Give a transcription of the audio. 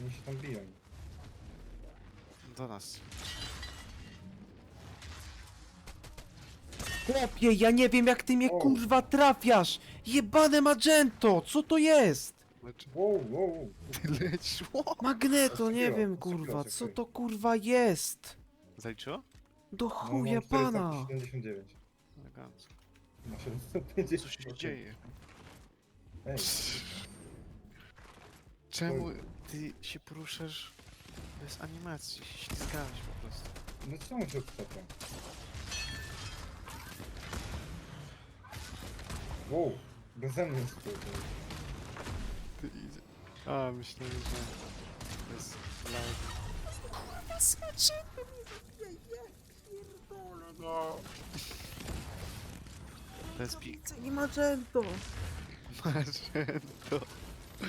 Oni się tam biją. Do nas. Chłopie, ja nie wiem jak ty mnie O. kurwa trafiasz! Jebane Magento, co to jest? Lecz... Wow, wow. Ty lecisz, ło! Magneto, nie wiem kurwa, co to kurwa jest? Zaliczyło? Do No, chuja mam pana! 479. Elegancko. Na 750. Co się dzieje? Ej, Czemu ty się poruszasz bez animacji? Się ślizgałeś po prostu. no czemu się odstawiam? Wow, beze mnie spływał. Ty idzie. A, myślałem, że to jest loud. To jest pik. Nie Magento! Marzento.